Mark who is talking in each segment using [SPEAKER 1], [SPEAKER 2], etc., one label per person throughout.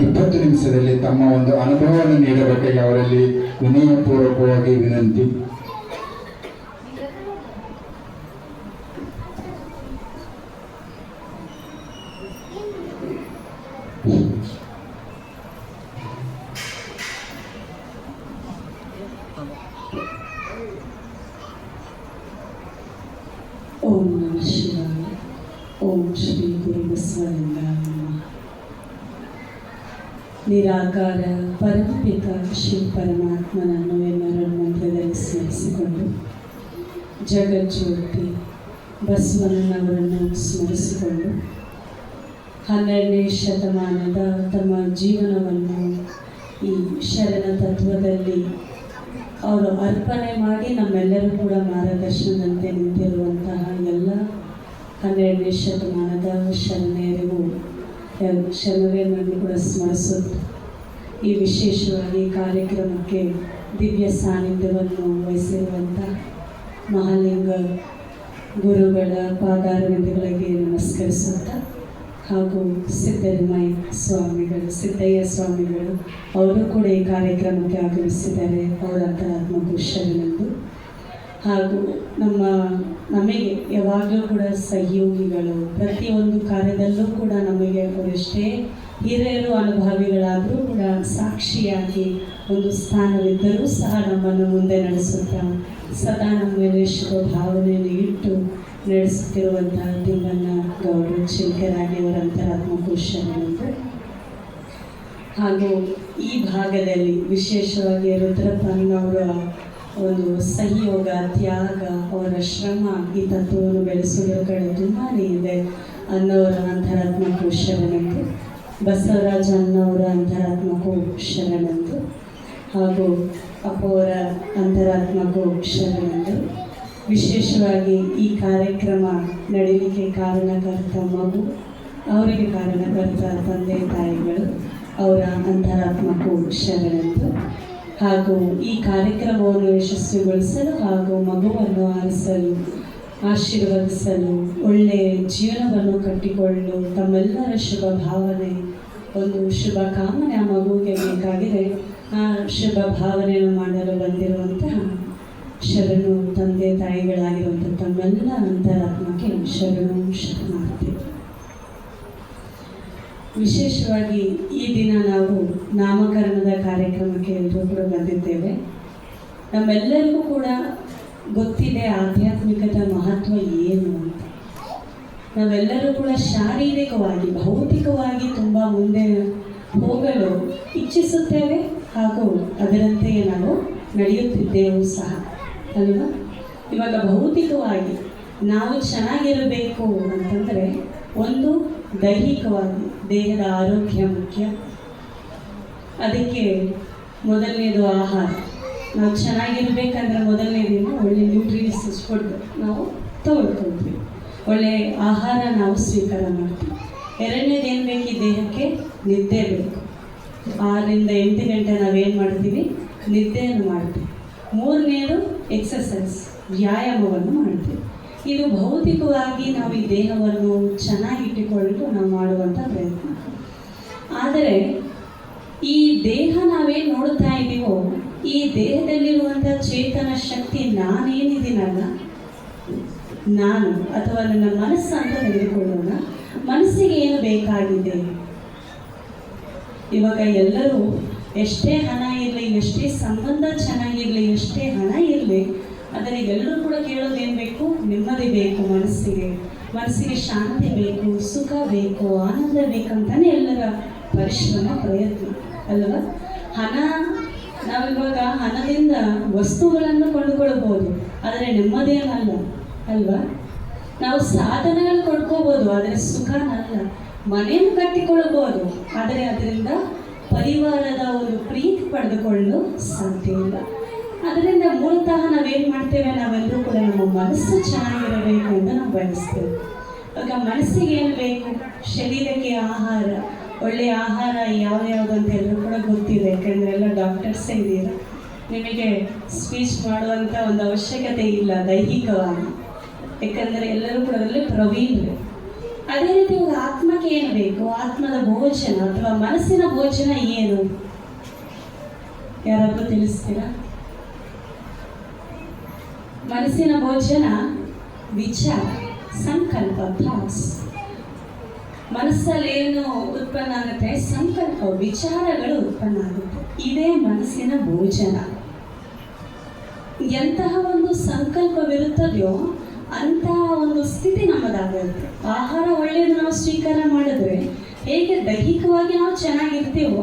[SPEAKER 1] ಇಪ್ಪತ್ತು ನಿಮಿಷದಲ್ಲಿ ತಮ್ಮ ಒಂದು ಅನುಭವವನ್ನು ನೀಡಬೇಕಾಗಿ ಅವರಲ್ಲಿ ವಿನಯಪೂರ್ವಕವಾಗಿ ವಿನಂತಿ.
[SPEAKER 2] ಬಸವಣ್ಣನವರನ್ನು ಸ್ಮರಿಸಿಕೊಂಡು ಹನ್ನೆರಡನೇ ಶತಮಾನದ ತಮ್ಮ ಜೀವನವನ್ನು ಈ ಶರಣ ತತ್ವದಲ್ಲಿ ಅವರು ಅರ್ಪಣೆ ಮಾಡಿ ನಮ್ಮೆಲ್ಲರೂ ಕೂಡ ಮಾರ್ಗದರ್ಶನದಂತೆ ನಿಂತಿರುವಂತಹ ಎಲ್ಲ ಹನ್ನೆರಡನೇ ಶತಮಾನದ ಶರಣೆಯರಿಗೂ ಶರಣರೆಯನ್ನು ಕೂಡ ಸ್ಮರಿಸುತ್ತೆ ಈ ವಿಶೇಷವಾಗಿ ಕಾರ್ಯಕ್ರಮಕ್ಕೆ ದಿವ್ಯ ಸಾನ್ನಿಧ್ಯವನ್ನು ವಹಿಸಿರುವಂಥ ಮಹಾಲಿಂಗ ಗುರುಗಳ ಪಾದಾರವಿಂದಗಳಿಗೆ ನಮಸ್ಕರಿಸುತ್ತಾ ಹಾಗೂ ಸಿದ್ದರಾಮಯ್ಯ ಸ್ವಾಮಿಗಳು, ಸಿದ್ದಯ್ಯ ಸ್ವಾಮಿಗಳು, ಅವರು ಕೂಡ ಈ ಕಾರ್ಯಕ್ರಮಕ್ಕೆ ಆಗಮಿಸಿದ್ದಾರೆ. ಅವರ ಅಂತರಾತ್ಮಕು ಶರಣೆಂದು ಹಾಗೂ ನಮ್ಮ, ನಮಗೆ ಯಾವಾಗಲೂ ಕೂಡ ಸಹಯೋಗಿಗಳು, ಪ್ರತಿಯೊಂದು ಕಾರ್ಯದಲ್ಲೂ ಕೂಡ ನಮಗೆ ಅವರೆಷ್ಟೇ ಹಿರಿಯರು, ಅನುಭವಿಗಳಾದರೂ ಕೂಡ ಸಾಕ್ಷಿಯಾಗಿ ಒಂದು ಸ್ಥಾನವಿದ್ದರೂ ಸಹ ನಮ್ಮನ್ನು ಮುಂದೆ ನಡೆಸುತ್ತಾ, ಸದಾ ನಮ್ಮ ಮೇಲೆ ಭಾವನೆಯನ್ನು ಇಟ್ಟು ನಡೆಸುತ್ತಿರುವಂತಹ ಚಿಲ್ಕರಾಗಿ ಅವರ ಅಂತರಾತ್ಮಕ ಶರಣೆಂದು ಹಾಗೂ ಈ ಭಾಗದಲ್ಲಿ ವಿಶೇಷವಾಗಿ ರುದ್ರಪ್ಪನವರ ಒಂದು ಸಹಯೋಗ, ತ್ಯಾಗ, ಅವರ ಶ್ರಮ ಈ ತತ್ವವನ್ನು ಬೆಳೆಸುವುದರ ಕಡೆ ತುಂಬಾ ಇದೆ ಅನ್ನೋರ ಅಂತರಾತ್ಮಕ ಶರಣಂತು ಬಸವರಾಜ ಅನ್ನೋರ ಅಂತರಾತ್ಮಕ್ಕೂ ಶರಣಂತು. ಹಾಗೂ ಅಪೋರ ಅಂತರಾತ್ಮಕ್ಕೂ ಶರಣರು ವಿಶೇಷವಾಗಿ ಈ ಕಾರ್ಯಕ್ರಮ ನಡೀಲಿಕ್ಕೆ ಕಾರಣಕರ್ತ ಮಗು, ಅವರಿಗೆ ಕಾರಣಕರ್ತ ತಂದೆ ತಾಯಿಗಳು, ಅವರ ಅಂತರಾತ್ಮಕ್ಕೂ ಶರಣರು ಹಾಗೂ ಈ ಕಾರ್ಯಕ್ರಮವನ್ನು ಯಶಸ್ವಿಗೊಳಿಸಲು ಹಾಗೂ ಮಗುವನ್ನು ಆರಿಸಲು, ಆಶೀರ್ವದಿಸಲು ಒಳ್ಳೆಯ ಜೀವನವನ್ನು ಕಟ್ಟಿಕೊಳ್ಳಲು ತಮ್ಮೆಲ್ಲರ ಶುಭ ಭಾವನೆ, ಒಂದು ಶುಭ ಕಾಮನೆ ಆ ಮಗುವಿಗೆ ಬೇಕಾಗಿದೆ. ಶುಭ ಭಾವನೆಯನ್ನು ಮಾಡಲು ಬಂದಿರುವಂತಹ ಶರಣು ತಂದೆ ತಾಯಿಗಳಾಗಿರುವಂಥ ತಮ್ಮೆಲ್ಲ ಅಂತರಾತ್ಮಕ್ಕೆ ಶರಣು ಶರಣಾರ್ಥಿ. ವಿಶೇಷವಾಗಿ ಈ ದಿನ ನಾವು ನಾಮಕರಣದ ಕಾರ್ಯಕ್ರಮಕ್ಕೆ ಎಲ್ಲರೂ ಕೂಡ ಬಂದಿದ್ದೇವೆ. ನಮ್ಮೆಲ್ಲರಿಗೂ ಕೂಡ ಗೊತ್ತಿದೆ ಆಧ್ಯಾತ್ಮಿಕದ ಮಹತ್ವ ಏನು ಅಂತ. ನಾವೆಲ್ಲರೂ ಕೂಡ ಶಾರೀರಿಕವಾಗಿ, ಭೌತಿಕವಾಗಿ ತುಂಬ ಮುಂದೆ ಹೋಗಲು ಇಚ್ಛಿಸುತ್ತೇವೆ. ಹಾಗೂ ಅದರಂತೆಯೇ ನಾವು ನಡೆಯುತ್ತಿದ್ದೆವು ಸಹ. ಅಲ್ವಾ? ಇವಾಗ ಭೌತಿಕವಾಗಿ ನಾವು ಚೆನ್ನಾಗಿರಬೇಕು ಅಂತಂದರೆ ಒಂದು ದೈಹಿಕವಾಗಿ, ದೇಹದ ಆರೋಗ್ಯ ಮುಖ್ಯ. ಅದಕ್ಕೆ ಮೊದಲನೇದು ಆಹಾರ. ನಾವು ಚೆನ್ನಾಗಿರ್ಬೇಕಂದ್ರೆ ಮೊದಲನೇದೇನು? ಒಳ್ಳೆ ನ್ಯೂಟ್ರಿಯನ್ಸ್ ಫುಡ್ ನಾವು ತಗೊಳ್ಕೊಳ್ತೀವಿ. ಒಳ್ಳೆ ಆಹಾರ ನಾವು ಸ್ವೀಕಾರ ಮಾಡ್ತೀವಿ. ಎರಡನೇದು ಬೇಕು? ಈ ದೇಹಕ್ಕೆ ನಿದ್ದೆ ಬೇಕು. ಆರರಿಂದ ಎಂಟು ಗಂಟೆ ನಾವೇನು ಮಾಡ್ತೀವಿ? ನಿದ್ದೆಯನ್ನು ಮಾಡ್ತೀವಿ. ಮೂರನೇದು ಎಕ್ಸಸೈಸ್ ವ್ಯಾಯಾಮವನ್ನು ಮಾಡ್ತೀವಿ. ಇದು ಭೌತಿಕವಾಗಿ ನಾವು ಈ ದೇಹವನ್ನು ಚೆನ್ನಾಗಿಟ್ಟುಕೊಳ್ಳಲು ನಾವು ಮಾಡುವಂಥ ಪ್ರಯತ್ನ. ಆದರೆ, ಈ ದೇಹ ನಾವೇನು ನೋಡ್ತಾ ಇದ್ದೀವೋ, ಈ ದೇಹದಲ್ಲಿರುವಂಥ ಚೇತನ ಶಕ್ತಿ ನಾನೇನಿದ್ದೀನಲ್ಲ, ನಾನು, ಅಥವಾ ನನ್ನ ಮನಸ್ಸು ಅಂತ ತೆಗೆದುಕೊಳ್ಳೋಣ, ಮನಸ್ಸಿಗೆ ಏನು ಬೇಕಾಗಿದೆ? ಇವಾಗ ಎಲ್ಲರೂ ಎಷ್ಟೇ ಹಣ ಇರಲಿ, ಎಷ್ಟೇ ಸಂಬಂಧ ಚೆನ್ನಾಗಿರಲಿ ಎಷ್ಟೇ ಹಣ ಇರಲಿ ಆದರೆ ಎಲ್ಲರೂ ಕೂಡ ಕೇಳೋದು ಏನು ಬೇಕು? ನೆಮ್ಮದಿ ಬೇಕು, ಮನಸ್ಸಿಗೆ. ಮನಸ್ಸಿಗೆ ಶಾಂತಿ ಬೇಕು, ಸುಖ ಬೇಕು, ಆನಂದ ಬೇಕಂತಾನೆ ಎಲ್ಲರ ಪರಿಶ್ರಮ, ಪ್ರಯತ್ನ. ಅಲ್ವಾ? ಹಣ, ನಾವಿವಾಗ ಹಣದಿಂದ ವಸ್ತುಗಳನ್ನು ಕೊಂಡುಕೊಳ್ಬೋದು ಆದರೆ ನೆಮ್ಮದಿಯನ್ನಲ್ಲ. ಅಲ್ವಾ? ನಾವು ಸಾಧನೆಗಳು ಕೊಂಡ್ಕೋಬೋದು, ಆದರೆ ಸುಖನಲ್ಲ. ಮನೆಯನ್ನು ಕಟ್ಟಿಕೊಳ್ಳಬಹುದು. ಆದರೆ ಅದರಿಂದ ಪರಿವಾರದ ಒಂದು ಪ್ರೀತಿ ಪಡೆದುಕೊಳ್ಳಲು ಸಾಧ್ಯ ಇಲ್ಲ. ಅದರಿಂದ ಮೂಲತಃ ನಾವೇನು ಮಾಡ್ತೇವೆ? ನಾವೆಲ್ಲರೂ ಕೂಡ ನಮ್ಮ ಮನಸ್ಸು ಚೆನ್ನಾಗಿರಬೇಕು ಅಂತ ನಾವು ಬಯಸ್ತೇವೆ. ಆಗ ಮನಸ್ಸಿಗೆ ಏನು ಬೇಕು? ಶರೀರಕ್ಕೆ ಆಹಾರ. ಒಳ್ಳೆಯ ಆಹಾರ ಯಾವ ಯಾವುದು ಅಂತ ಎಲ್ಲರೂ ಕೂಡ ಗೊತ್ತಿದೆ. ಯಾಕಂದರೆ ಎಲ್ಲ ಡಾಕ್ಟರ್ಸೇ ಇದೆಯಲ್ಲ ನಿಮಗೆ ಸ್ಪೀಚ್ ಮಾಡುವಂಥ ಒಂದು ಅವಶ್ಯಕತೆ ಇಲ್ಲ ದೈಹಿಕವಾಗಿ. ಯಾಕಂದರೆ ಎಲ್ಲರೂ ಕೂಡ ಅದರಲ್ಲಿ ಪ್ರವೀಣರು. ಅದೇ ರೀತಿ ಒಂದು ಆತ್ಮಕ್ಕೆ ಏನು ಬೇಕು? ಆತ್ಮದ ಭೋಜನ ಅಥವಾ ಮನಸ್ಸಿನ ಭೋಜನ ಏನು? ಯಾರಾದ್ರೂ ತಿಳಿಸ್ತೀರಾ? ಮನಸ್ಸಿನ ಭೋಜನ ವಿಚಾರ, ಸಂಕಲ್ಪ ಥಾಟ್ಸ್ ಮನಸ್ಸಲ್ಲಿ ಏನು ಉತ್ಪನ್ನ ಆಗುತ್ತೆ? ಸಂಕಲ್ಪ, ವಿಚಾರಗಳು ಉತ್ಪನ್ನ ಆಗುತ್ತೆ. ಇದೇ ಮನಸ್ಸಿನ ಭೋಜನ. ಎಂತಹ ಒಂದು ಸಂಕಲ್ಪವಿರುತ್ತದೆಯೋ ಅಂತಹ ಒಂದು ಸ್ಥಿತಿ ನಮ್ಮದಾಗಿರುತ್ತೆ ಆಹಾರ ಒಳ್ಳೆಯದು ನಾವು ಸ್ವೀಕಾರ ಮಾಡಿದ್ರೆ ಹೇಗೆ ದೈಹಿಕವಾಗಿ ನಾವು ಚೆನ್ನಾಗಿರ್ತೀವೋ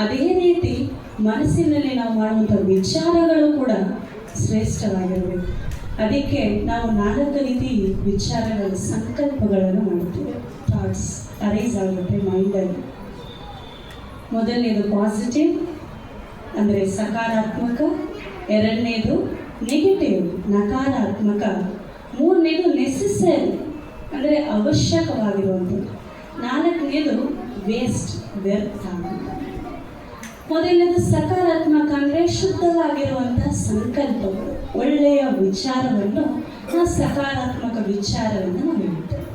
[SPEAKER 2] ಅದೇ ರೀತಿ ಮನಸ್ಸಿನಲ್ಲಿ ನಾವು ಮಾಡುವಂಥ ವಿಚಾರಗಳು ಕೂಡ ಶ್ರೇಷ್ಠವಾಗಿರಬೇಕು. ಅದಕ್ಕೆ ನಾವು ನಾಲ್ಕು ರೀತಿ ವಿಚಾರಗಳ, ಸಂಕಲ್ಪಗಳನ್ನು ಮಾಡ್ತೀವಿ ಥಾಟ್ಸ್ ಅರೈಸ್ ಆಗುತ್ತೆ ಮೈಂಡಲ್ಲಿ ಮೊದಲನೇದು ಪಾಸಿಟಿವ್ ಅಂದರೆ ಸಕಾರಾತ್ಮಕ. ಎರಡನೇದು ನೆಗೆಟಿವ್ ನಕಾರಾತ್ಮಕ. ಮೂರನೇದು ನೆಸೆಸರಿ ಅಂದರೆ ಅವಶ್ಯಕವಾಗಿರುವಂಥದ್ದು. ನಾಲ್ಕನೇದು ವೇಸ್ಟ್ ವ್ಯರ್ಥ ಮೊದಲನೇದು ಸಕಾರಾತ್ಮಕ ಅಂದರೆ ಶುದ್ಧವಾಗಿರುವಂಥ ಸಂಕಲ್ಪಗಳು. ಒಳ್ಳೆಯ ವಿಚಾರವನ್ನು, ಆ ಸಕಾರಾತ್ಮಕ ವಿಚಾರವನ್ನು ನಾವು ಹೇಳ್ತೇವೆ.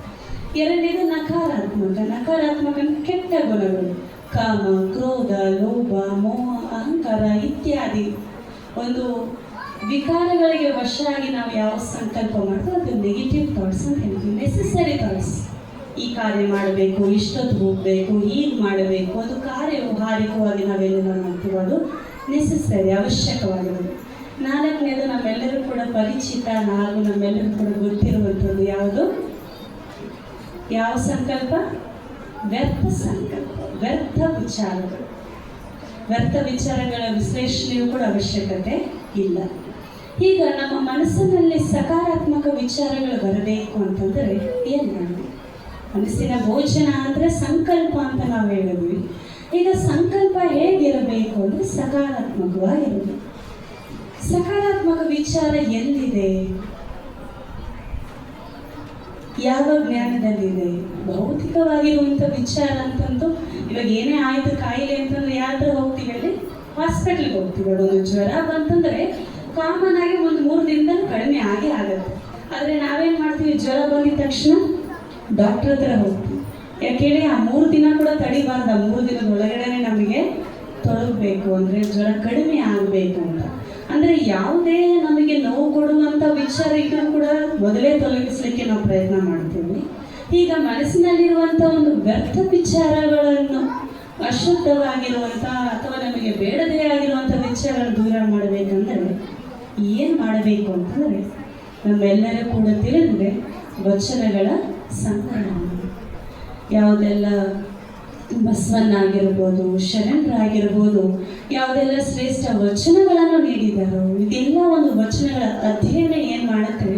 [SPEAKER 2] ಎರಡನೇದು ನಕಾರಾತ್ಮಕ. ನಕಾರಾತ್ಮಕ ಕೆಟ್ಟ ಗುಣಗಳು. ಕಾಮ, ಕ್ರೋಧ, ಲೋಭ, ಮೋಹ, ಅಹಂಕಾರ ಇತ್ಯಾದಿ. ಒಂದು ವಿಕಾರಗಳಿಗೆ ವಶ ಆಗಿ ನಾವು ಯಾವ ಸಂಕಲ್ಪ ಮಾಡ್ತೋ ಅದು ನೆಗೆಟಿವ್ ಥಾಟ್ಸ್ ಅಂತ ಹೇಳ್ತೀವಿ. ನೆಸೆಸರಿ ಥಾಟ್ಸ್ ಈ ಕಾರ್ಯ ಮಾಡಬೇಕು, ಇಷ್ಟೊತ್ತು ಹೋಗಬೇಕು, ಹೀಗೆ ಮಾಡಬೇಕು, ಅದು ಕಾರ್ಯ ಕಾರ್ಯವ್ಯವಹಾರಿಕವಾಗಿ ನಾವೆಲ್ಲ ಮಾಡ್ತೀವೋ ಅದು ನೆಸೆಸರಿ ಅವಶ್ಯಕವಾಗಿರೋದು ನಾಲ್ಕನೇದು ನಮ್ಮೆಲ್ಲರೂ ಕೂಡ ಪರಿಚಿತ, ಹಾಗೂ ನಮ್ಮೆಲ್ಲರೂ ಕೂಡ ಗೊತ್ತಿರುವಂಥದ್ದು ಯಾವುದು? ಯಾವ ಸಂಕಲ್ಪ? ವ್ಯರ್ಥ ಸಂಕಲ್ಪ, ವ್ಯರ್ಥ ವಿಚಾರಗಳು. ವ್ಯರ್ಥ ವಿಚಾರಗಳ ವಿಶ್ಲೇಷಣೆಯೂ ಕೂಡ ಅವಶ್ಯಕತೆ ಇಲ್ಲ. ಈಗ ನಮ್ಮ ಮನಸ್ಸಿನಲ್ಲಿ ಸಕಾರಾತ್ಮಕ ವಿಚಾರಗಳು ಬರಬೇಕು ಅಂತಂದರೆ ಏನು ಮನಸ್ಸಿನ ಭೋಜನ ಅಂದರೆ ಸಂಕಲ್ಪ ಅಂತ ನಾವು ಹೇಳಿದ್ವಿ. ಈಗ ಸಂಕಲ್ಪ ಹೇಗಿರಬೇಕು ಅಂದರೆ ಸಕಾರಾತ್ಮಕವಾಗಿರಬೇಕು. ಸಕಾರಾತ್ಮಕ ವಿಚಾರ ಎಲ್ಲಿದೆ? ಯಾವ ಜ್ಞಾನದಲ್ಲಿದೆ? ಭೌತಿಕವಾಗಿರುವಂಥ ವಿಚಾರ ಅಂತಂದು ಇವಾಗ ಏನೇ ಆಯಿತು ಕಾಯಿಲೆ ಅಂತಂದ್ರೆ ಯಾತ್ರ ಹೋಗ್ತೀವಿ ಅಲ್ಲಿ? ಹಾಸ್ಪಿಟ್ಲಿಗೆ ಹೋಗ್ತೀವಿ. ಒಂದು ಜ್ವರ ಬಂತಂದ್ರೆ ಕಾಮನ್ ಆಗಿ ಒಂದು ಮೂರು ದಿನದಲ್ಲಿ ಕಡಿಮೆ ಆಗೇ ಆಗುತ್ತೆ. ಆದರೆ ನಾವೇನು ಮಾಡ್ತೀವಿ? ಜ್ವರ ಬಂದಿದ ತಕ್ಷಣ ಡಾಕ್ಟರ್ ಹತ್ರ ಹೋಗ್ತೀವಿ. ಯಾಕೆ ಹೇಳಿ, ಆ ಮೂರು ದಿನ ಕೂಡ ತಡಿಬಾರ್ದ. ಮೂರು ದಿನದ ಒಳಗಡೆ ನಮಗೆ ತೊಡಗಬೇಕು ಅಂದರೆ ಜ್ವರ ಕಡಿಮೆ ಆಗಬೇಕು ಅಂತ. ಅಂದರೆ ಯಾವುದೇ ನಮಗೆ ನೋವು ಕೊಡುವಂಥ ವಿಚಾರ ಇದ್ರೂ ಕೂಡ ಮೊದಲೇ ತೊಲಗಿಸ್ಲಿಕ್ಕೆ ನಾವು ಪ್ರಯತ್ನ ಮಾಡ್ತೀವಿ. ಈಗ ಮನಸ್ಸಿನಲ್ಲಿರುವಂಥ ಒಂದು ವ್ಯರ್ಥ ವಿಚಾರಗಳನ್ನು ಅಶುದ್ಧವಾಗಿರುವಂಥ ಅಥವಾ ನಮಗೆ ಬೇಡದೇ ಆಗಿರುವಂಥ ವಿಚಾರಗಳು ದೂರ ಮಾಡಬೇಕಂದ್ರೆ ಏನು ಮಾಡಬೇಕು ಅಂತಂದರೆ ನಮ್ಮೆಲ್ಲರ ಕೂಡ ತಿಳಿದ್ರೆ ವಚನಗಳ ಸಂಕಲನ. ಯಾವುದೆಲ್ಲ ಬಸವನ್ನಾಗಿರ್ಬೋದು, ಶರಣರಾಗಿರ್ಬೋದು, ಯಾವುದೆಲ್ಲ ಶ್ರೇಷ್ಠ ವಚನಗಳನ್ನು ನೀಡಿದಾರೋ ಇದೆಲ್ಲ ಒಂದು ವಚನಗಳ ಅಧ್ಯಯನ ಏನು ಮಾಡುತ್ತೆ?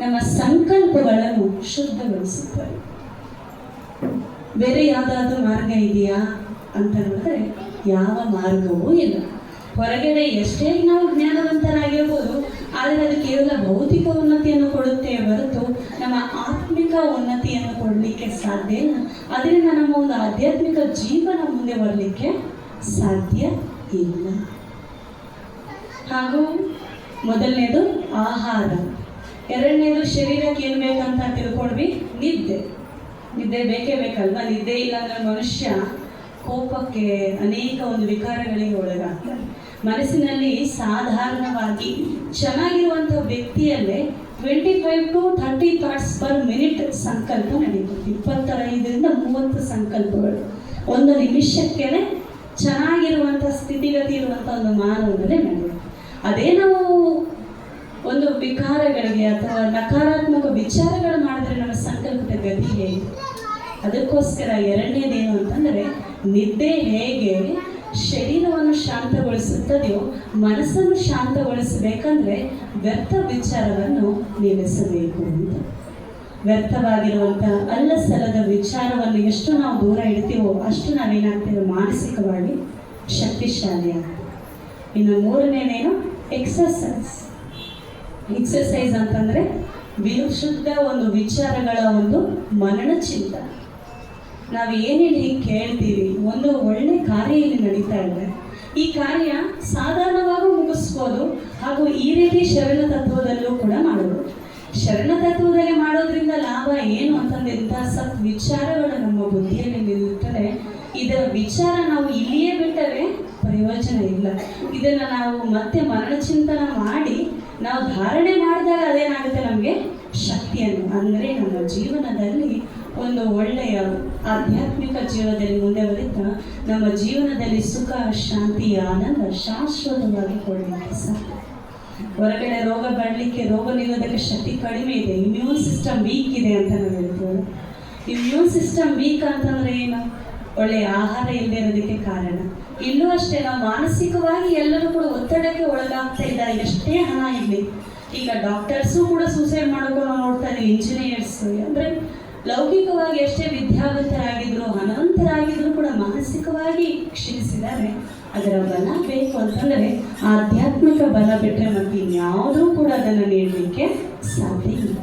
[SPEAKER 2] ನಮ್ಮ ಸಂಕಲ್ಪಗಳನ್ನು ಶುದ್ಧಗೊಳಿಸುತ್ತವೆ ಬೇರೆ ಯಾವುದಾದ್ರೂ ಮಾರ್ಗ ಇದೆಯಾ ಅಂತ ನೋಡಿದ್ರೆ ಯಾವ ಮಾರ್ಗವೂ ಇಲ್ಲ. ಹೊರಗಡೆ ಎಷ್ಟೇ ನಾವು ಜ್ಞಾನವಂತರಾಗಿರ್ಬೋದು, ಆದರೆ ಅದು ಕೇವಲ ಭೌತಿಕ ಉನ್ನತಿಯನ್ನು ಕೊಡುತ್ತೆ ಹೊರತು ನಮ್ಮ ಆತ್ಮಿಕ ಉನ್ನತಿಯನ್ನು ಕೊಡಲಿಕ್ಕೆ ಸಾಧ್ಯ ಇಲ್ಲ. ಅದರಿಂದ ನಮ್ಮ ಒಂದು ಆಧ್ಯಾತ್ಮಿಕ ಜೀವನ ಮುಂದೆ ಬರಲಿಕ್ಕೆ ಸಾಧ್ಯ ಇಲ್ಲ. ಹಾಗೂ ಮೊದಲನೇದು ಆಹಾರ. ಎರಡನೇದು ಶರೀರಕ್ಕೆ ಏನು ಬೇಕಂತ ತಿಳ್ಕೊಂಡ್ವಿ ನಿದ್ದೆ. ನಿದ್ದೆ ಬೇಕೇ ಬೇಕಲ್ವ? ನಿದ್ದೆ ಇಲ್ಲ ಅಂದ್ರೆ ಮನುಷ್ಯ ಕೋಪಕ್ಕೆ ಅನೇಕ ಒಂದು ವಿಕಾರಗಳಿಗೆ ಒಳಗಾಗ್ತಾನೆ. ಮನಸ್ಸಿನಲ್ಲಿ ಸಾಧಾರಣವಾಗಿ ಚೆನ್ನಾಗಿರುವಂಥ ವ್ಯಕ್ತಿಯಲ್ಲೇ twenty five to thirty thoughts per minute ಸಂಕಲ್ಪ ನಡೀತದೆ ಇಪ್ಪತ್ತೈದರಿಂದ ಮೂವತ್ತು ಸಂಕಲ್ಪಗಳು. ಒಂದು ನಿಮಿಷಕ್ಕೆ ಚೆನ್ನಾಗಿರುವಂಥ ಸ್ಥಿತಿಗತಿ ಇರುವಂಥ ಒಂದು ಮಾನವನಲ್ಲೇ ನಡೆಯುತ್ತೆ. ಅದೇ ನಾವು ಒಂದು ವಿಕಾರಗಳಿಗೆ ಅಥವಾ ನಕಾರಾತ್ಮಕ ವಿಚಾರಗಳು ಮಾಡಿದ್ರೆ ನಮ್ಮ ಸಂಕಲ್ಪದ ಗತಿ ಹೇಗೆ? ಅದಕ್ಕೋಸ್ಕರ ಎರಡನೇದೇನು ಅಂತಂದರೆ ನಿದ್ದೆ ಹೇಗೆ ಶರೀರವನ್ನು ಶಾಂತಗೊಳಿಸುತ್ತದೆಯೋ, ಮನಸ್ಸನ್ನು ಶಾಂತಗೊಳಿಸಬೇಕಂದ್ರೆ ವ್ಯರ್ಥ ವಿಚಾರವನ್ನು ನಿಲ್ಲಿಸಬೇಕು ಅಂತ. ವ್ಯರ್ಥವಾಗಿರುವಂತಹ ಅಲ್ಲ ಸಲದ ವಿಚಾರವನ್ನು ಎಷ್ಟು ನಾವು ದೂರ ಇಡ್ತೀವೋ ಅಷ್ಟು ನಾವೇನಾಗ್ತೇವೆ? ಮಾನಸಿಕವಾಗಿ ಶಕ್ತಿಶಾಲಿ ಆಗ್ತೀವಿ ಇನ್ನು ಮೂರನೇನೇನು? ಎಕ್ಸಸೈಸ್ ಎಕ್ಸಸೈಸ್ ಅಂತಂದರೆ ವಿಶುದ್ಧ ಒಂದು ವಿಚಾರಗಳ ಒಂದು ಮನನ ಚಿಂತನೆ. ನಾವು ಏನೇನು ಕೇಳ್ತೀವಿ? ಒಂದು ಒಳ್ಳೆ ಕಾರ್ಯ ಇಲ್ಲಿ ನಡೀತಾ ಇದೆ. ಈ ಕಾರ್ಯ ಸಾಧಾರಣವಾಗೂ ಮುಗಿಸ್ಬೋದು, ಹಾಗೂ ಈ ರೀತಿ ಶರಣ ತತ್ವದಲ್ಲೂ ಕೂಡ ಮಾಡಬಹುದು ಶರಣ ತತ್ವದಲ್ಲಿ ಮಾಡೋದ್ರಿಂದ ಲಾಭ ಏನು ಅಂತಂದ್ರೆ ಇಂಥ ಸತ್ ವಿಚಾರಗಳು ನಮ್ಮ ಬುದ್ಧಿಯಲ್ಲಿ ನಿಲ್ಲುತ್ತದೆ ಇದರ ವಿಚಾರ ನಾವು ಇಲ್ಲಿಯೇ ಬಿಟ್ಟರೆ ಪ್ರಯೋಜನ ಇಲ್ಲ. ಇದನ್ನ ನಾವು ಮತ್ತೆ ಮರಣ ಚಿಂತನ ಮಾಡಿ, ನಾವು ಧಾರಣೆ ಮಾಡಿದಾಗ ಅದೇನಾಗುತ್ತೆ ನಮಗೆ? ಶಕ್ತಿಯನ್ನು, ಅಂದರೆ ನಮ್ಮ ಜೀವನದಲ್ಲಿ ಒಂದು ಒಳ್ಳೆಯ ಆಧ್ಯಾತ್ಮಿಕ ಜೀವನದಲ್ಲಿ ಮುಂದೆ ಬರೀತಾ ನಮ್ಮ ಜೀವನದಲ್ಲಿ ಸುಖ, ಶಾಂತಿ, ಆನಂದ ಶಾಶ್ವತವಾಗಿ ಕೊಡಲಿಕ್ಕೆ ಸಹ ಹೊರಗಡೆ ರೋಗ ಬರಲಿಕ್ಕೆ, ರೋಗ ನಿರೋಧಕ ಶಕ್ತಿ ಕಡಿಮೆ ಇದೆ ಇಮ್ಯೂನ್ ಸಿಸ್ಟಮ್ ವೀಕ್ ಇದೆ ಅಂತ ನಾವು ಹೇಳ್ತೀವಿ ಇಮ್ಯೂನ್ ಸಿಸ್ಟಮ್ ವೀಕ್ ಅಂತಂದ್ರೆ ಏನು? ಒಳ್ಳೆಯ ಆಹಾರ ಇಲ್ಲದೆ ಇರೋದಕ್ಕೆ ಕಾರಣ. ಇಲ್ಲೂ ಅಷ್ಟೇ, ನಾವು ಮಾನಸಿಕವಾಗಿ ಎಲ್ಲರೂ ಕೂಡ ಒತ್ತಡಕ್ಕೆ ಒಳಗಾಗ್ತಾ ಇದ್ದಾರೆ, ಎಷ್ಟೇ ಹಣ ಇರಲಿ. ಈಗ ಡಾಕ್ಟರ್ಸು ಕೂಡ ಸೂಸೈಡ್ ಮಾಡ್ಕೊಂಡು ನೋಡ್ತಾ ಇದ್ದೀವಿ ಇಂಜಿನಿಯರ್ಸ್ ಅಂದ್ರೆ ಲೌಕಿಕವಾಗಿ ಎಷ್ಟೇ ವಿದ್ಯಾವಂತರಾಗಿದ್ರು ಹಣವಂತರಾಗಿದ್ರು ಕೂಡ ಮಾನಸಿಕವಾಗಿ ಕ್ಷೀಣಿಸಿದ್ದಾರೆ. ಅದರ ಬಲ ಬೇಕು ಅಂತಂದ್ರೆ ಆಧ್ಯಾತ್ಮಿಕ ಬಲ ಬಿಟ್ಟರೆ ಮತ್ತೆ ಇನ್ಯಾವುದೂ ಕೂಡ ಅದನ್ನು ನೀಡಲಿಕ್ಕೆ ಸಾಧ್ಯ ಇಲ್ಲ.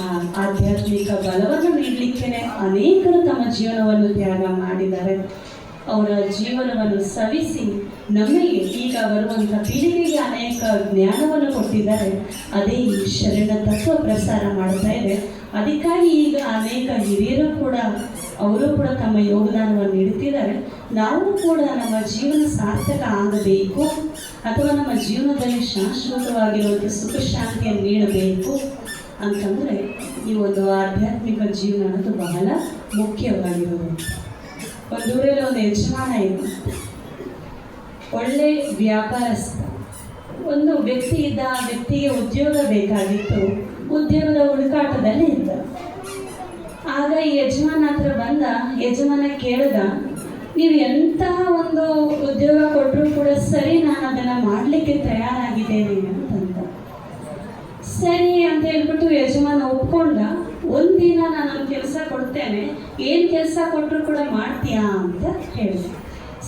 [SPEAKER 2] ಆ ಆಧ್ಯಾತ್ಮಿಕ ಬಲವನ್ನು ನೀಡಲಿಕ್ಕೆ ಅನೇಕರು ತಮ್ಮ ಜೀವನವನ್ನು ತ್ಯಾಗ ಮಾಡಿದ್ದಾರೆ. ಅವರ ಜೀವನವನ್ನು ಸವಿಸಿ ನಮಗೆ ಈಗ ಬರುವಂಥ ಪೀಳಿಗೆಗೆ ಅನೇಕ ಜ್ಞಾನವನ್ನು ಕೊಟ್ಟಿದ್ದಾರೆ. ಅದೇ ಈ ಶರಣ ತತ್ವ ಪ್ರಸಾರ ಮಾಡ್ತಾ ಇದೆ. ಅದಕ್ಕಾಗಿ ಈಗ ಅನೇಕ ಹಿರಿಯರು ಕೂಡ, ಅವರು ಕೂಡ ತಮ್ಮ ಯೋಗದಾನವನ್ನು ನೀಡುತ್ತಿದ್ದಾರೆ. ನಾವು ಕೂಡ ನಮ್ಮ ಜೀವನ ಸಾರ್ಥಕ ಆಗಬೇಕು ಅಥವಾ ನಮ್ಮ ಜೀವನದಲ್ಲಿ ಶಾಶ್ವತವಾಗಿರುವಂಥ ಸುಖ ಶಾಂತಿಯನ್ನು ನೀಡಬೇಕು ಅಂತಂದರೆ ಈ ಒಂದು ಆಧ್ಯಾತ್ಮಿಕ ಜೀವನ ಅನ್ನೋದು ಬಹಳ ಮುಖ್ಯವಾಗಿರುವುದು ಒಂದು ಊರಲ್ಲಿ ಒಂದು ಯಜಮಾನ ಇದೆ ಒಳ್ಳೆ ವ್ಯಾಪಾರಸ್ಥ. ಒಂದು ವ್ಯಕ್ತಿ ಇದ್ದ ಆ ವ್ಯಕ್ತಿಗೆ ಉದ್ಯೋಗ ಬೇಕಾಗಿತ್ತು. ಉದ್ಯೋಗದ ಹುಡುಕಾಟದಲ್ಲಿ ಇದ್ದ. ಆಗ ಈ ಯಜಮಾನ ಹತ್ರ ಬಂದ, ಯಜಮಾನ ಕೇಳ್ದ, ನೀವು ಎಂತಹ ಒಂದು ಉದ್ಯೋಗ ಕೊಟ್ಟರು ಕೂಡ ಸರಿ, ನಾನು ಅದನ್ನು ಮಾಡಲಿಕ್ಕೆ ತಯಾರಾಗಿದ್ದೇನೆ ಅಂತಂದ. ಸರಿ ಅಂತ ಹೇಳ್ಬಿಟ್ಟು ಯಜಮಾನ ಒಪ್ಕೊಂಡ ಒಂದಿನ ನಾನು ಕೆಲಸ ಕೊಡ್ತೇನೆ, ಏನು ಕೆಲಸ ಕೊಟ್ಟರು ಕೂಡ ಮಾಡ್ತೀಯಾ ಅಂತ ಹೇಳಿದೆ.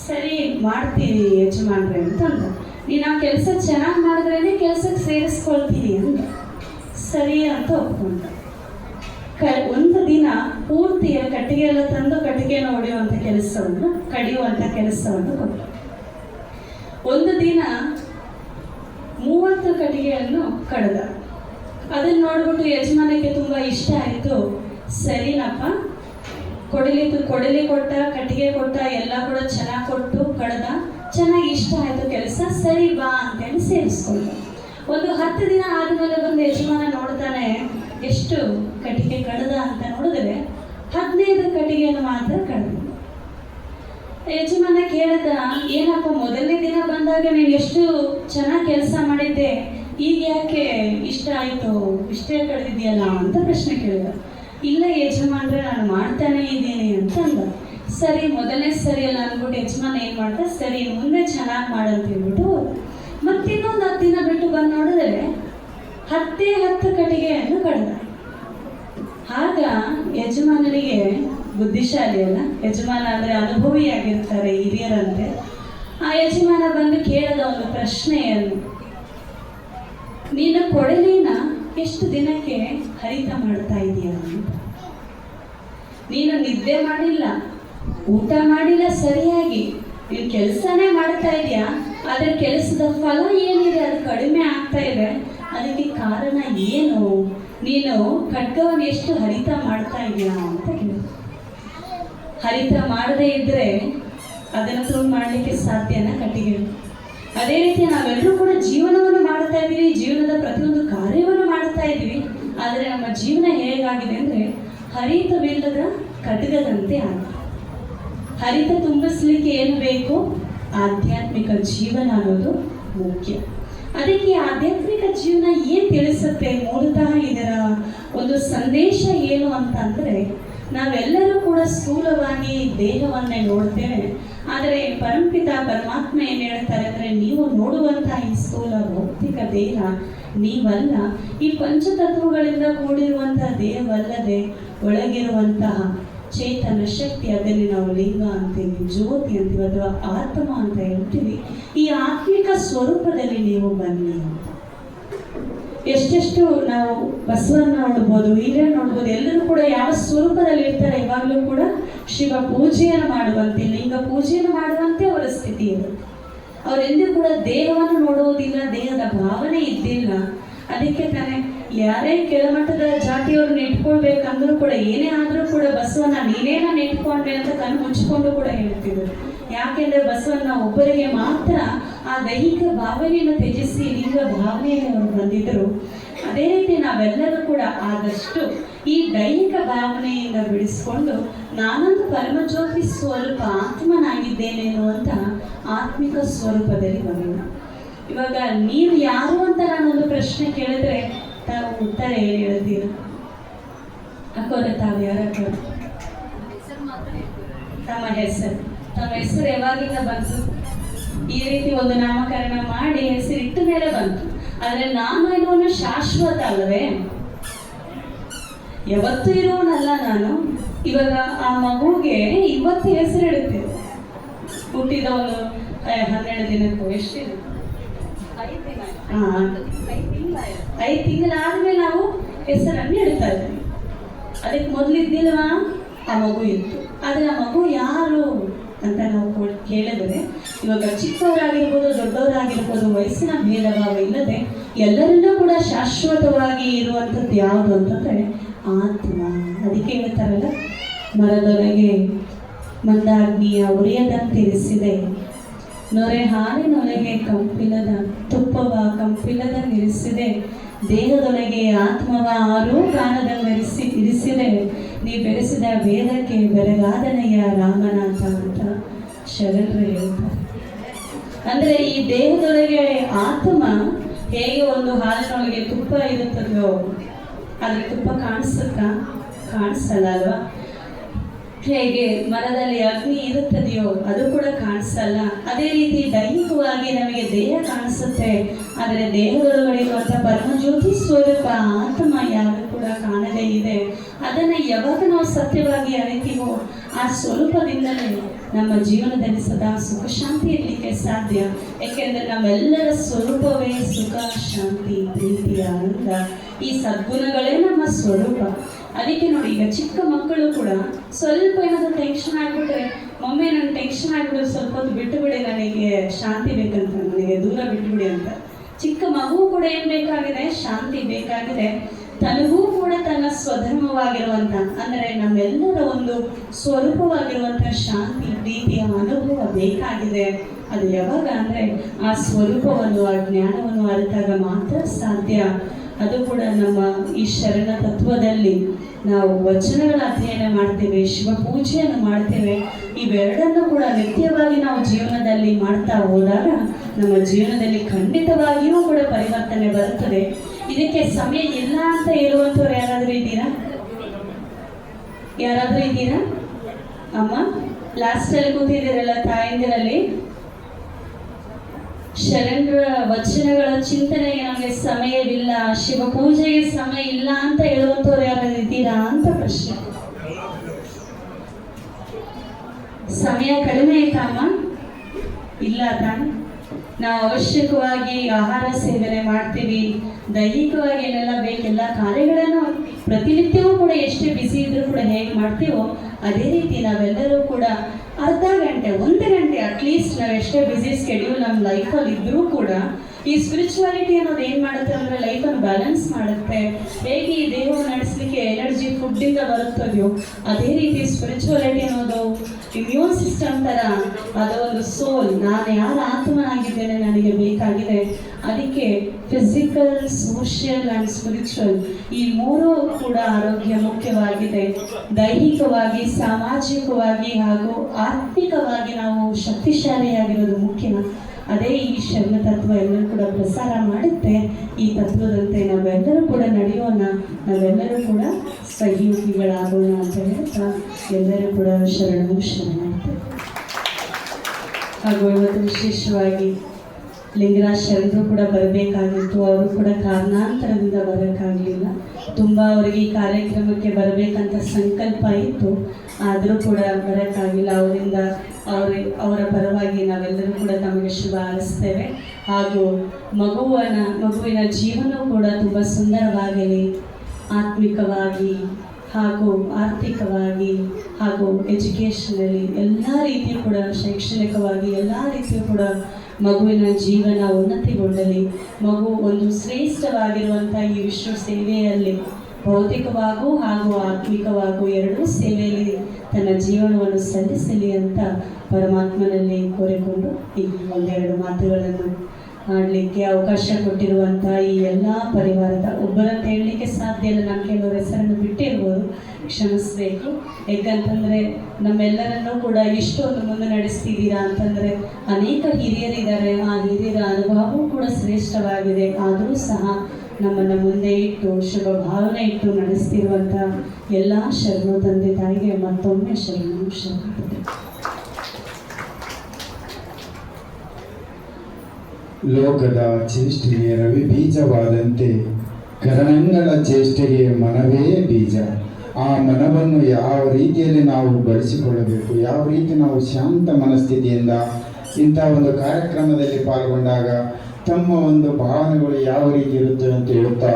[SPEAKER 2] ಸರಿ ಮಾಡ್ತೀನಿ ಯಜಮಾನ್ರೆ ಅಂತಂದ. ನೀನು ಆ ಕೆಲಸ ಚೆನ್ನಾಗಿ ಮಾಡಿದ್ರೇನೆ ಕೆಲಸಕ್ಕೆ ಸೇರಿಸ್ಕೊಳ್ತೀನಿ ಅಂದ. ಸರಿ ಅಂತ ಒಪ್ಕೊಂಡ. ಕ ಒಂದು ದಿನ ಪೂರ್ತಿಯ ಕಟ್ಟಿಗೆಲ್ಲ ತಂದು ಕಟ್ಟಿಗೆನ ಹೊಡೆಯುವಂಥ ಕೆಲಸವನ್ನು ಕಡಿಯುವಂಥ ಕೆಲಸವನ್ನು ಕೊಟ್ಟ. ಒಂದು ದಿನ ಮೂವತ್ತು ಕಟ್ಟಿಗೆಯನ್ನು ಕಡ್ದ. ಅದನ್ನ ನೋಡ್ಬಿಟ್ಟು ಯಜಮಾನಕ್ಕೆ ತುಂಬಾ ಇಷ್ಟ ಆಯಿತು. ಸರಿನಪ್ಪ, ಕೊಡಲಿ ಕೊಡಲಿ ಕೊಟ್ಟ, ಕಟ್ಟಿಗೆ ಕೊಟ್ಟ, ಎಲ್ಲ ಕೂಡ ಚೆನ್ನಾಗಿ ಕೊಟ್ಟು ಕಡ್ದ. ಚೆನ್ನಾಗಿ ಇಷ್ಟ ಆಯಿತು ಕೆಲಸ, ಸರಿ ಬಾ ಅಂತೇಳಿ ಸೇರಿಸ್ಕೊಂಡು. ಒಂದು ಹತ್ತು ದಿನ ಆದಮೇಲೆ ಎಷ್ಟು ಕಟ್ಟಿಗೆ ಕಡದ ಅಂತ ನೋಡಿದ್ರೆ ಹದಿನೈದು ಕಟ್ಟಿಗೆಯನ್ನು ಮಾತ್ರ ಕಡಿದ ಯಜಮಾನ ಕೇಳಿದ, ಏನಪ್ಪ, ಮೊದಲನೇ ದಿನ ಬಂದಾಗ ನೀನು ಎಷ್ಟು ಚೆನ್ನಾಗಿ ಕೆಲಸ ಮಾಡಿದ್ದೆ? ಈಗ ಯಾಕೆ ಇಷ್ಟ ಆಯಿತು? ಇಷ್ಟೇ ಕಳೆದಿದೆಯಲ್ಲ? ಅಂತ ಪ್ರಶ್ನೆ ಕೇಳಿದ. ಇಲ್ಲ ಯಜಮಾನ್ರೆ, ನಾನು ಮಾಡ್ತಾನೆ ಇದ್ದೀನಿ ಅಂತ ಅಂದ. ಸರಿ, ಮೊದಲನೇ ಸರಿ ಅಲ್ಲ ಅಂದ್ಬಿಟ್ಟು ಯಜಮಾನ ಏನು ಮಾಡ್ದ? ಸರಿ ಮುಂದೆ ಚೆನ್ನಾಗಿ ಮಾಡಂತ ಹೇಳ್ಬಿಟ್ಟು ಮತ್ತಿನ್ನೊಂದು ಹತ್ತು ದಿನ ಬಿಟ್ಟು ಬಂದು ನೋಡಿದ್ರೆ ಹತ್ತೇ ಹತ್ತು ಕಟ್ಟಿಗೆಯನ್ನು ಕಡ್ದ ಆಗ ಯಜಮಾನನಿಗೆ ಬುದ್ಧಿಶಾಲಿ ಅಲ್ಲ, ಯಜಮಾನ ಅಂದರೆ ಅನುಭವಿಯಾಗಿರ್ತಾರೆ ಹಿರಿಯರಂತೆ. ಆ ಯಜಮಾನ ಬಂದು ಕೇಳದ ಒಂದು ಪ್ರಶ್ನೆಯನ್ನು ನೀನು ಕೊಡಲಿನ ಎಷ್ಟು ದಿನಕ್ಕೆ ಹರಿತ ಮಾಡ್ತಾ ಇದೀಯ ನೀನು ನಿದ್ದೆ ಮಾಡಿಲ್ಲ, ಊಟ ಮಾಡಿಲ್ಲ ಸರಿಯಾಗಿ, ನೀನು ಕೆಲಸನೇ ಮಾಡ್ತಾ ಇದೀಯಾ, ಆದರೆ ಕೆಲಸದ ಫಲ ಏನಿದೆ? ಅದು ಕಡಿಮೆ ಆಗ್ತಾ ಇದೆ. ಅದಕ್ಕೆ ಕಾರಣ ಏನು? ನೀನು ಖಡ್ಗವನ್ನು ಎಷ್ಟು ಹರಿತ ಮಾಡ್ತಾ ಇದೀಯಾ ಅಂತ ಕೇಳಿದ ಹರಿತ ಮಾಡದೇ ಇದ್ರೆ ಅದನ್ನು ತುಂಬ ಮಾಡಲಿಕ್ಕೆ ಸಾಧ್ಯನ ಕಟ್ಟಿಗೆ? ಅದೇ ರೀತಿ ನಾವೆಲ್ಲರೂ ಕೂಡ ಜೀವನವನ್ನು ಮಾಡ್ತಾ ಇದ್ದೀವಿ, ಜೀವನದ ಪ್ರತಿಯೊಂದು ಕಾರ್ಯವನ್ನು ಮಾಡ್ತಾ ಇದ್ದೀವಿ. ಆದರೆ ನಮ್ಮ ಜೀವನ ಹೇಗಾಗಿದೆ ಅಂದರೆ ಹರಿತವಿಲ್ಲದ ಖಡ್ಗದಂತೆ ಆಗಿದೆ. ಹರಿತ ತುಂಬಿಸ್ಲಿಕ್ಕೆ ಏನು ಬೇಕು? ಆಧ್ಯಾತ್ಮಿಕ ಜೀವನ ಅನ್ನೋದು ಮುಖ್ಯ. ಅದಕ್ಕೆ ಆಧ್ಯಾತ್ಮಿಕ ಜೀವನ ಏನು ತಿಳಿಸುತ್ತೆ ಮೂಲತಃ ಇದರ ಒಂದು ಸಂದೇಶ ಏನು ಅಂತಂದರೆ, ನಾವೆಲ್ಲರೂ ಕೂಡ ಸ್ಥೂಲವಾಗಿ ದೇಹವನ್ನೇ ನೋಡ್ತೇವೆ. ಆದರೆ ಪರಂಪಿತ ಪರಮಾತ್ಮ ಏನು ಹೇಳ್ತಾರೆ ಅಂದರೆ, ನೀವು ನೋಡುವಂತಹ ಈ ಸ್ಥೂಲ ಭೌತಿಕ ದೇಹ ನೀವಲ್ಲ. ಈ ಪಂಚತತ್ವಗಳಿಂದ ಕೂಡಿರುವಂತಹ ದೇಹವಲ್ಲದೆ ಒಳಗಿರುವಂತಹ ಚೇತನ ಶಕ್ತಿ ಅದರಲ್ಲಿ ನಾವು ಲಿಂಗ ಅಂತೀವಿ, ಜ್ಯೋತಿ ಅಂತೀವಿ, ಅಥವಾ ಆತ್ಮ ಅಂತ ಹೇಳ್ತೀವಿ. ಈ ಆತ್ಮಿಕ ಸ್ವರೂಪದಲ್ಲಿ ನೀವು ಬನ್ನಿ. ಅಂತ ಎಷ್ಟೆಷ್ಟು ನಾವು ಬಸವನ್ನ ನೋಡ್ಬೋದು ಹಿರಿಯರು ನೋಡ್ಬೋದು, ಎಲ್ಲರೂ ಕೂಡ ಯಾವ ಸ್ವರೂಪದಲ್ಲಿ ಇರ್ತಾರೆ, ಇವಾಗಲೂ ಕೂಡ ಶಿವ ಪೂಜೆಯನ್ನು ಮಾಡುವಂತೆ, ಲಿಂಗ ಪೂಜೆಯನ್ನು ಮಾಡುವಂತೆ ಅವರ ಸ್ಥಿತಿ ಇರುತ್ತೆ ಅವರೆಂದೂ ಕೂಡ ದೇಹವನ್ನು ನೋಡುವುದಿಲ್ಲ ದೇಹದ ಭಾವನೆ ಇದ್ದಿಲ್ಲ. ಅದಕ್ಕೆ ತಾನೇ ಯಾರೇ ಕೆಳಮಟ್ಟದ ಜಾತಿಯವ್ರನ್ನ ಇಟ್ಕೊಳ್ಬೇಕಂದ್ರೂ ಕೂಡ, ಏನೇ ಆದರೂ ಕೂಡ ಬಸವನ ನೀನೇನ ನಾನು ಇಟ್ಕೊಂಡೆ ಅಂತ ಕಣ್ಣು ಮುಚ್ಕೊಂಡು ಕೂಡ ಹೇಳ್ತಿದ್ರು. ಯಾಕೆಂದ್ರೆ ಬಸವಣ್ಣ ಒಬ್ಬರಿಗೆ ಮಾತ್ರ ಆ ದೈಹಿಕ ಭಾವನೆಯನ್ನು ತ್ಯಜಿಸಿ ಲಿಂಗ ಭಾವನೆಯನ್ನು ಅವರು ಬಂದಿದ್ರು ಅದೇ ರೀತಿ ನಾವೆಲ್ಲರೂ ಕೂಡ ಆದಷ್ಟು ಈ ದೈಹಿಕ ಭಾವನೆಯಿಂದ ಬಿಡಿಸ್ಕೊಂಡು ನಾನೊಂದು ಪರಮಜ್ಯೋತಿ ಸ್ವರೂಪ ಆತ್ಮನಾಗಿದ್ದೇನೆ ಎನ್ನುವಂಥ ಆತ್ಮಿಕ ಸ್ವರೂಪದಲ್ಲಿ ಬರೋಣ ಇವಾಗ, ನೀವು ಯಾರು ಅಂತ ನಾನೊಂದು ಪ್ರಶ್ನೆ ಕೇಳಿದ್ರೆ ತಾವು ಉತ್ತರ ಏನು ಹೇಳ್ತೀರಾ ಅಕ್ಕೋರ ತಾವು ಯಾರು ತಮ್ಮ ಹೆಸರು. ತಮ್ಮ ಹೆಸರು ಯಾವಾಗಿಂದ ಬಂತು? ಈ ರೀತಿ ಒಂದು ನಾಮಕರಣ ಮಾಡಿ ಹೆಸರು ಇಟ್ಟ ಮೇಲೆ ಬಂತು. ಆದ್ರೆ ನಾಮ ಎನ್ನುವನು ಶಾಶ್ವತ ಅಲ್ಲವೇ? ಯಾವತ್ತೂ ಇರುವನಲ್ಲ ನಾನು. ಇವಾಗ ಆ ಮಗುಗೆ ಇವತ್ತು ಹೆಸರು ಇಡುತ್ತೇವೆ ಹುಟ್ಟಿದ ಒಂದು ಹನ್ನೆರಡು ದಿನಕ್ಕೂ ಎಷ್ಟಿದೆ? ಹಾ. ಐದು ತಿಂಗಳಾದ್ಮೇಲೆ ನಾವು ಹೆಸರನ್ನು ಹೇಳ್ತಾ ಇದ್ವಿ. ಅದಕ್ಕೆ ಮೊದಲಿದ್ದಿಲ್ವಾ ಆ ಮಗು ಇತ್ತು. ಆದರೆ ಆ ಮಗು ಯಾರು ಅಂತ ನಾವು ಕೇಳಿದರೆ, ಇವಾಗ ಚಿಕ್ಕವರಾಗಿರ್ಬೋದು, ದೊಡ್ಡವರಾಗಿರ್ಬೋದು, ವಯಸ್ಸಿನ ಭೇದ ಭಾವ ಇಲ್ಲದೆ ಎಲ್ಲರನ್ನೂ ಕೂಡ ಶಾಶ್ವತವಾಗಿ ಇರುವಂಥದ್ದು ಯಾವುದು ಅಂತಂದ್ರೆ ಆತ್ಮ. ಅದಕ್ಕೆ ಹೇಳ್ತಾರಲ್ಲ ಮರದೊಳಗೆ ಮಂದಾಗ್ನಿಯ ಉರಿಯದಂತಿರಿಸಿದೆ ನೊರೆ ಹಾಲಿನೊಳಗೆ ಕಂಪಿಲದ ತುಪ್ಪವ ಕಂಪಿಲದ ನಿರಿಸಿದೆ. ದೇಹದೊಳಗೆ ಆತ್ಮವ ಆರೂ ಕಾಣದಂಗರಿಸಿ ಇರಿಸಿದೆ. ನೀ ಬೆರೆಸಿದ ವೇದಕ್ಕೆ ಬೆರಗಾದನೆಯ ರಾಮನಾಥ ಅಂತ ಶರಣರು ಹೇಳ್ತಾರೆ ಅಂದ್ರೆ ಈ ದೇಹದೊಳಗೆ ಆತ್ಮ ಹೇಗೆ ಒಂದು ಹಾಲಿನೊಳಗೆ ತುಪ್ಪ ಇರುತ್ತದೋ ಅದ್ರ ತುಪ್ಪ ಕಾಣಿಸುತ್ತಾ? ಕಾಣಿಸಲ್ಲ ಅಲ್ವಾ? ಹೇಗೆ ಮರದಲ್ಲಿ ಅಗ್ನಿ ಇರುತ್ತದೆಯೋ ಅದು ಕೂಡ ಕಾಣಿಸಲ್ಲ. ಅದೇ ರೀತಿ ದೈಹಿಕವಾಗಿ ನಮಗೆ ದೇಹ ಕಾಣಿಸುತ್ತೆ. ಆದರೆ ದೇಹದೊಳಗಿರುವಂಥ ಪರಮಜ್ಯೋತಿ ಸ್ವರೂಪ ಆತ್ಮ ಯಾರು ಕೂಡ ಕಾಣದೇ ಇದೆ. ಅದನ್ನು ಯಾವಾಗ ನಾವು ಸತ್ಯವಾಗಿ ಅರಿತೀವೋ ಆ ಸ್ವರೂಪದಿಂದಲೇ ನಮ್ಮ ಜೀವನದಲ್ಲಿ ಸದಾ ಸುಖ ಶಾಂತಿ ಇರಲಿಕ್ಕೆ ಸಾಧ್ಯ. ಏಕೆಂದರೆ ನಮ್ಮೆಲ್ಲರ ಸ್ವರೂಪವೇ ಸುಖ, ಶಾಂತಿ, ಪ್ರೀತಿ, ಆನಂದ. ಈ ಸದ್ಗುಣಗಳೇ ನಮ್ಮ ಸ್ವರೂಪ. ಅದಕ್ಕೆ ನೋಡಿ, ಈಗ ಚಿಕ್ಕ ಮಕ್ಕಳು ಕೂಡ ಸ್ವಲ್ಪ ಏನಾದರೂ ಟೆನ್ಷನ್ ಆಗಿಬಿಟ್ರೆ, ಮಮ್ಮಿ ನನ್ನ ಟೆನ್ಷನ್ ಆಗಿಬಿಟ್ಟು ಸ್ವಲ್ಪ ಹೊತ್ತು ಬಿಟ್ಟು ಬಿಡಿ ನನಗೆ ಶಾಂತಿ ಬೇಕಂತ, ನನಗೆ ದೂರ ಬಿಟ್ಟುಬಿಡಿ ಅಂತ. ಚಿಕ್ಕ ಮಗು ಕೂಡ ಏನು ಬೇಕಾಗಿದೆ? ಶಾಂತಿ ಬೇಕಾಗಿದೆ. ತನಗೂ ಕೂಡ ತನ್ನ ಸ್ವಧರ್ಮವಾಗಿರುವಂಥ ಅಂದರೆ ನಮ್ಮೆಲ್ಲರ ಒಂದು ಸ್ವರೂಪವಾಗಿರುವಂಥ ಶಾಂತಿ, ಪ್ರೀತಿಯ ಅನುಭವ ಬೇಕಾಗಿದೆ. ಅದು ಯಾವಾಗ ಅಂದರೆ, ಆ ಸ್ವರೂಪವನ್ನು, ಆ ಜ್ಞಾನವನ್ನು ಅರಿತಾಗ ಮಾತ್ರ ಸಾಧ್ಯ. ಅದು ಕೂಡ ನಮ್ಮ ಈ ಶರಣ ತತ್ವದಲ್ಲಿ ನಾವು ವಚನಗಳ ಅಧ್ಯಯನ ಮಾಡ್ತೇವೆ, ಶಿವ ಪೂಜೆಯನ್ನು ಮಾಡ್ತೇವೆ, ಇವೆರಡನ್ನು ಕೂಡ ನಿತ್ಯವಾಗಿ ನಾವು ಜೀವನದಲ್ಲಿ ಮಾಡ್ತಾ ಹೋದಾಗ ನಮ್ಮ ಜೀವನದಲ್ಲಿ ಖಂಡಿತವಾಗಿಯೂ ಕೂಡ ಪರಿವರ್ತನೆ ಬರುತ್ತದೆ. ಇದಕ್ಕೆ ಸಮಯ ಇಲ್ಲ ಅಂತ ಹೇಳುವಂಥವ್ರು ಯಾರಾದರೂ ಇದ್ದೀರಾ? ಯಾರಾದರೂ ಇದ್ದೀರಾ? ಅಮ್ಮ ಲಾಸ್ಟಲ್ಲಿ ಕೂತಿದ್ದೀರಲ್ಲ ತಾಯಂದಿರಲ್ಲಿ? ಶರಣರ ವಚನಗಳ ಚಿಂತನೆಗೆ ನಮಗೆ ಸಮಯವಿಲ್ಲ ಶಿವ ಪೂಜೆಗೆ ಸಮಯ ಇಲ್ಲ ಅಂತ ಹೇಳುವಂತವ್ರು ಯಾರು ಇದ್ದೀರಾ ಅಂತ ಪ್ರಶ್ನೆ. ಸಮಯ ಕಡಿಮೆ ಕಾಮ ಇಲ್ಲ ತಾನೆ ನಾವು ಅವಶ್ಯಕವಾಗಿ ಆಹಾರ ಸೇವನೆ ಮಾಡ್ತೀವಿ. ದೈಹಿಕವಾಗಿ ಏನೆಲ್ಲ ಬೇಕೆಲ್ಲ ಕಾರ್ಯಗಳನ್ನು ಪ್ರತಿನಿತ್ಯವೂ ಕೂಡ ಎಷ್ಟೇ ಬಿಸಿ ಇದ್ರೂ ಕೂಡ ಹೇಗೆ ಮಾಡ್ತೀವೋ, ಅದೇ ರೀತಿ ನಾವೆಲ್ಲರೂ ಕೂಡ ಅರ್ಧ ಗಂಟೆ ಒಂದು ಗಂಟೆ ಅಟ್ಲೀಸ್ಟ್ ನಾವು ಎಷ್ಟೇ ಬ್ಯುಸಿ ಸ್ಕೆಡ್ಯೂಲ್ ನಮ್ಮ ಲೈಫಲ್ಲಿ ಇದ್ದರೂ ಕೂಡ ಈ ಸ್ಪಿರಿಚುವಾಲಿಟಿ ಅನ್ನೋದು ಏನು ಮಾಡುತ್ತೆ ಅಂದರೆ ಅನ್ನು ಬ್ಯಾಲೆನ್ಸ್ ಮಾಡುತ್ತೆ. ಹೇಗೆ ಈ ದೇಹವನ್ನು ನಡೆಸಲಿಕ್ಕೆ ಎನರ್ಜಿ ಫುಡ್ಡಿಂದ ಬರುತ್ತದೆಯೋ ಅದೇ ರೀತಿ ಸ್ಪಿರಿಚುವಾಲಿಟಿ ಅನ್ನೋದು ಇಮ್ಯೂನ್ ಸಿಸ್ಟಮ್ ಥರ ಅದೊಂದು ಸೋಲ್ ನಾನು ಯಾರ ಆತ್ಮನಾಗಿದ್ದೇನೆ, ನನಗೆ ಬೇಕಾಗಿದೆ. ಅದಕ್ಕೆ ಫಿಸಿಕಲ್ ಸೋಷಿಯಲ್ ಆ್ಯಂಡ್ ಸ್ಪಿರಿಚುವಲ್ ಈ ಮೂರೂ ಕೂಡ ಆರೋಗ್ಯ ಮುಖ್ಯವಾಗಿದೆ. ದೈಹಿಕವಾಗಿ, ಸಾಮಾಜಿಕವಾಗಿ ಹಾಗೂ ಆರ್ಥಿಕವಾಗಿ ನಾವು ಶಕ್ತಿಶಾಲಿಯಾಗಿರೋದು ಮುಖ್ಯ. ಅದೇ ಈ ಶರಣ ತತ್ವ ಎಲ್ಲರೂ ಕೂಡ ಪ್ರಸಾರ ಮಾಡುತ್ತೆ. ಈ ತತ್ವದಂತೆ ನಾವೆಲ್ಲರೂ ಕೂಡ ನಡೆಯೋಣ, ನಾವೆಲ್ಲರೂ ಕೂಡ ಸಹಯೋಗಿಗಳಾಗೋಣ ಅಂತ ಹೇಳ್ತಾ ಎಲ್ಲರೂ ಕೂಡ ಶರಣವು ಶರಣ ಹಾಗೂ ಇವತ್ತು ವಿಶೇಷವಾಗಿ ಲಿಂಗರಾಜ್ ಶರಣರು ಕೂಡ ಬರಬೇಕಾಗಿತ್ತು. ಅವರು ಕೂಡ ಕಾರಣಾಂತರದಿಂದ ಬರೋಕ್ಕಾಗಲಿಲ್ಲ ತುಂಬ ಅವರಿಗೆ ಈ ಕಾರ್ಯಕ್ರಮಕ್ಕೆ ಬರಬೇಕಂತ ಸಂಕಲ್ಪ ಇತ್ತು. ಆದರೂ ಕೂಡ ಬರೋಕ್ಕಾಗಿಲ್ಲ ಅವರಿಂದ ಅವ್ರ ಅವರ ಪರವಾಗಿ ನಾವೆಲ್ಲರೂ ಕೂಡ ತಮಗೆ ಶುಭ ಹಾರೈಸ್ತೇವೆ. ಹಾಗೂ ಮಗುವನ ಮಗುವಿನ ಜೀವನ ಕೂಡ ತುಂಬ ಸುಂದರವಾಗಲಿ, ಆತ್ಮಿಕವಾಗಿ ಹಾಗೂ ಆರ್ಥಿಕವಾಗಿ ಹಾಗೂ ಎಜುಕೇಷನಲ್ಲಿ ಎಲ್ಲ ರೀತಿಯೂ ಕೂಡ ಶೈಕ್ಷಣಿಕವಾಗಿ ಎಲ್ಲ ರೀತಿಯೂ ಕೂಡ ಮಗುವಿನ ಜೀವನ ಉನ್ನತಿಗೊಳ್ಳಲಿ. ಮಗು ಒಂದು ಶ್ರೇಷ್ಠವಾಗಿರುವಂಥ ಈ ವಿಶ್ವ ಸೇವೆಯಲ್ಲಿ ಭೌತಿಕವಾಗೂ ಹಾಗೂ ಆತ್ಮಿಕವಾಗೂ ಎರಡೂ ಸೇವೆಯಲ್ಲಿ ತನ್ನ ಜೀವನವನ್ನು ಸಲ್ಲಿಸಲಿ ಅಂತ ಪರಮಾತ್ಮನಲ್ಲಿ ಕೋರಿಕೊಂಡು ಈ ಒಂದೆರಡು ಮಾತುಗಳನ್ನು ಆಡಲಿಕ್ಕೆ ಅವಕಾಶ ಕೊಟ್ಟಿರುವಂತಹ ಈ ಎಲ್ಲ ಪರಿವಾರದ ಒಬ್ಬರಂತ ಹೇಳಲಿಕ್ಕೆ ಸಾಧ್ಯ ಇಲ್ಲ. ನಾನು ಕೆಲವರ ಹೆಸರನ್ನು ಬಿಟ್ಟಿರ್ಬೋದು ಕ್ಷಮಿಸಬೇಕು. ಯಾಕಂತಂದರೆ ನಮ್ಮೆಲ್ಲರನ್ನೂ ಕೂಡ ಇಷ್ಟೊಂದು ಮುಂದೆ ನಡೆಸ್ತಿದ್ದೀರಾ ಅಂತಂದರೆ ಅನೇಕ ಹಿರಿಯರಿದ್ದಾರೆ. ಆ ಹಿರಿಯರ ಅನುಭವವೂ ಕೂಡ ಶ್ರೇಷ್ಠವಾಗಿದೆ. ಆದರೂ ಸಹ ನಮ್ಮನ್ನು ಮುಂದೆ ಇಟ್ಟು ಶುಭ ಭಾವನೆ ಇಟ್ಟು ನಡೆಸ್ತಿರುವಂಥ ಎಲ್ಲ ಶರಣು ತಂದೆ ತಾಯಿಗೆ ಮತ್ತೊಮ್ಮೆ ಶರಣು ಶರಣ
[SPEAKER 1] ಲೋಕದ ಚೇಷ್ಟೆಗೆ ರವಿ ಬೀಜವಾದಂತೆ, ಕರಣಗಳ ಚೇಷ್ಟೆಗೆ ಮನವೇ ಬೀಜ. ಆ ಮನವನ್ನು ಯಾವ ರೀತಿಯಲ್ಲಿ ನಾವು ಬಳಸಿಕೊಳ್ಳಬೇಕು, ಯಾವ ರೀತಿ ನಾವು ಶಾಂತ ಮನಸ್ಥಿತಿಯಿಂದ ಇಂಥ ಒಂದು ಕಾರ್ಯಕ್ರಮದಲ್ಲಿ ಪಾಲ್ಗೊಂಡಾಗ ತಮ್ಮ ಒಂದು ಭಾವನೆಗಳು ಯಾವ ರೀತಿ ಇರುತ್ತೆ ಅಂತ ಹೇಳ್ತಾ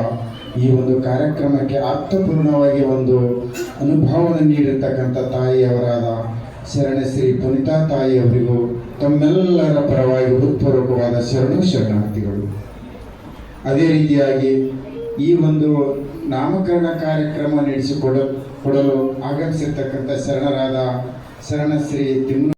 [SPEAKER 1] ಈ ಒಂದು ಕಾರ್ಯಕ್ರಮಕ್ಕೆ ಅರ್ಥಪೂರ್ಣವಾಗಿ ಒಂದು ಅನುಭವವನ್ನು ನೀಡಿರ್ತಕ್ಕಂಥ ತಾಯಿಯವರಾದ ಶರಣಶ್ರೀ ಪುನಿತಾ ತಾಯಿಯವರಿಗೂ, ತಮ್ಮೆಲ್ಲರ ಪರವಾಗಿ ಹೃತ್ಪೂರ್ವಕವಾದ ಶರಣು ಶರಣಾರ್ಥಿಗಳು. ಅದೇ ರೀತಿಯಾಗಿ ಈ ಒಂದು ನಾಮಕರಣ ಕಾರ್ಯಕ್ರಮ ನಡೆಸಿಕೊಡ, ಕೊಡಲು ಆಗಮಿಸಿರ್ತಕ್ಕಂಥ ಶರಣರಾದ ಶರಣಶ್ರೀ ತಿಮ್ಮ